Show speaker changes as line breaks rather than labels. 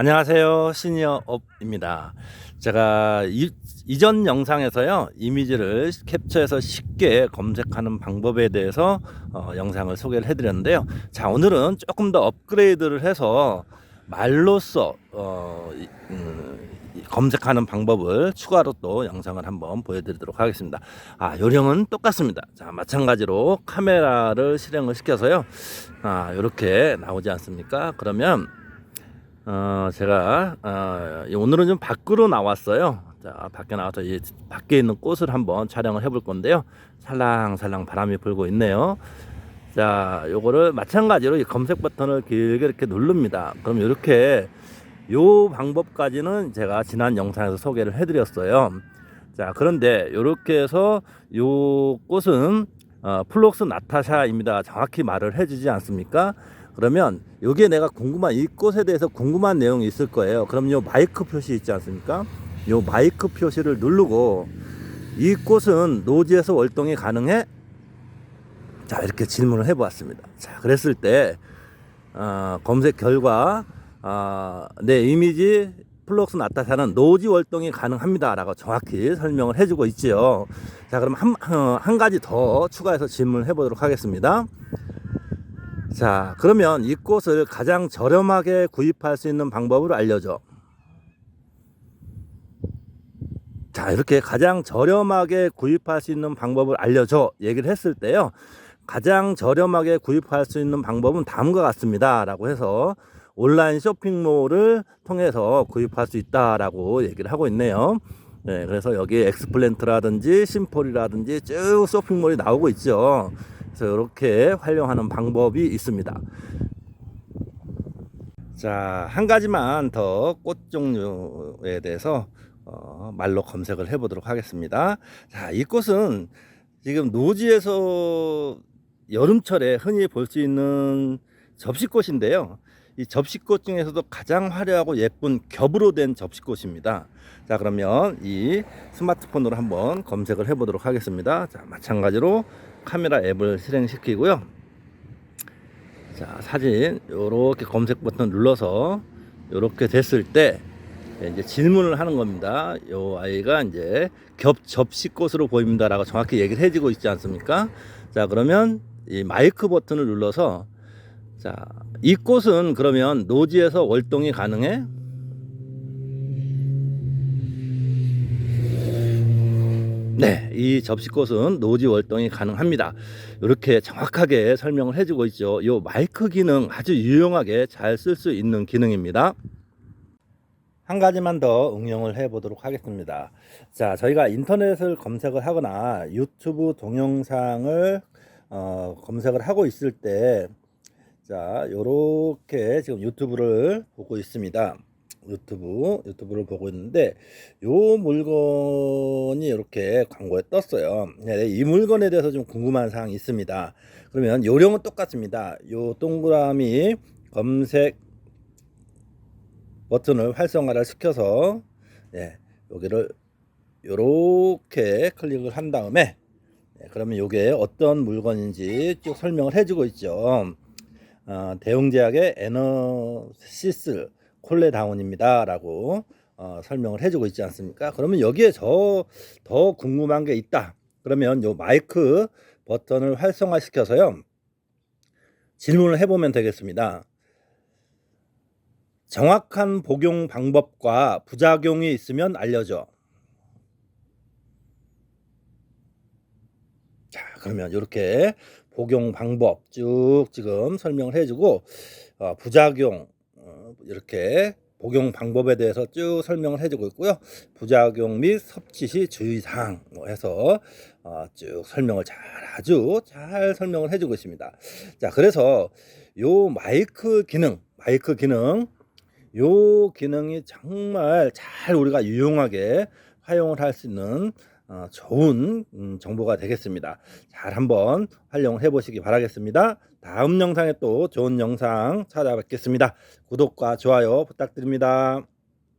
안녕하세요. 시니어업입니다. 제가 이, 이전 영상에서요, 이미지를 캡처해서 쉽게 검색하는 방법에 대해서 어, 영상을 소개를 해드렸는데요. 자, 오늘은 조금 더 업그레이드를 해서 말로써 어, 이- 음, 이 검색하는 방법을 추가로 또 영상을 한번 보여드리도록 하겠습니다. 아, 요령은 똑같습니다. 자, 마찬가지로 카메라를 실행을 시켜서요, 아, 이렇게 나오지 않습니까? 그러면 어, 제가 어, 오늘은 좀 밖으로 나왔어요. 자, 밖에 나와서 이 밖에 있는 꽃을 한번 촬영을 해볼 건데요. 살랑살랑 바람이 불고 있네요. 자, 요거를 마찬가지로 이 검색 버튼을 길게 이렇게 누릅니다. 그럼 이렇게 요 방법까지는 제가 지난 영상에서 소개를 해드렸어요. 자, 그런데 이렇게 해서 요 꽃은 어, 플록스 나타샤입니다. 정확히 말을 해주지 않습니까? 그러면 여기에 내가 궁금한 이 꽃에 대해서 궁금한 내용이 있을 거예요. 그럼 요 마이크 표시 있지 않습니까? 요 마이크 표시를 누르고 이 꽃은 노지에서 월동이 가능해? 자 이렇게 질문을 해보았습니다. 자 그랬을 때 어, 검색 결과 어, 내 이미지 플럭스 나타샤는 노지 월동이 가능합니다라고 정확히 설명을 해주고 있지요. 자 그럼 한, 어, 한 가지 더 추가해서 질문을 해보도록 하겠습니다. 자, 그러면 이 꽃을 가장 저렴하게 구입할 수 있는 방법을 알려줘. 자, 이렇게 가장 저렴하게 구입할 수 있는 방법을 알려줘. 얘기를 했을 때요. 가장 저렴하게 구입할 수 있는 방법은 다음과 같습니다. 라고 해서 온라인 쇼핑몰을 통해서 구입할 수 있다라고 얘기를 하고 있네요. 네, 그래서 여기 엑스플랜트라든지 심폴이라든지 쭉 쇼핑몰이 나오고 있죠. 이렇게 활용하는 방법이 있습니다. 자, 한 가지만 더 꽃 종류에 대해서 어, 말로 검색을 해보도록 하겠습니다. 자, 이 꽃은 지금 노지에서 여름철에 흔히 볼 수 있는 접시꽃인데요. 이 접시꽃 중에서도 가장 화려하고 예쁜 겹으로 된 접시꽃입니다. 자, 그러면 이 스마트폰으로 한번 검색을 해보도록 하겠습니다. 자, 마찬가지로 카메라 앱을 실행시키고요. 자, 사진 요렇게 검색 버튼 눌러서 요렇게 됐을 때 이제 질문을 하는 겁니다. 요 아이가 이제 겹 접시꽃으로 보입니다라고 정확히 얘기를 해주고 있지 않습니까? 자, 그러면 이 마이크 버튼을 눌러서 자, 이 꽃은 그러면 노지에서 월동이 가능해? 네, 이 접시꽃은 노지 월동이 가능합니다. 이렇게 정확하게 설명을 해주고 있죠. 이 마이크 기능 아주 유용하게 잘 쓸 수 있는 기능입니다. 한 가지만 더 응용을 해 보도록 하겠습니다. 자, 저희가 인터넷을 검색을 하거나 유튜브 동영상을 어, 검색을 하고 있을 때, 자, 요렇게 지금 유튜브를 보고 있습니다. 유튜브, 유튜브를 보고 있는데, 요 물건이 이렇게 광고에 떴어요. 네, 이 물건에 대해서 좀 궁금한 사항이 있습니다. 그러면 요령은 똑같습니다. 요 동그라미 검색 버튼을 활성화를 시켜서 예, 여기를 요렇게 클릭을 한 다음에 예, 그러면 요게 어떤 물건인지 쭉 설명을 해주고 있죠. 어, 대웅제약의 에너시스 콜레다운입니다라고 어, 설명을 해주고 있지 않습니까? 그러면 여기에 저 더 궁금한 게 있다. 그러면 요 마이크 버튼을 활성화시켜서요 질문을 해보면 되겠습니다. 정확한 복용 방법과 부작용이 있으면 알려줘. 자, 그러면 이렇게 복용 방법 쭉 지금 설명을 해주고 어, 부작용 어, 이렇게 복용 방법에 대해서 쭉 설명을 해주고 있고요. 부작용 및 섭취 시 주의사항 뭐 해서 어, 쭉 설명을 잘 아주 잘 설명을 해주고 있습니다. 자, 그래서 요 마이크 기능, 마이크 기능 요 기능이 정말 잘 우리가 유용하게 활용을 할 수 있는 어, 좋은 음, 정보가 되겠습니다. 잘 한번 활용을 해보시기 바라겠습니다. 다음 영상에 또 좋은 영상 찾아뵙겠습니다. 구독과 좋아요 부탁드립니다.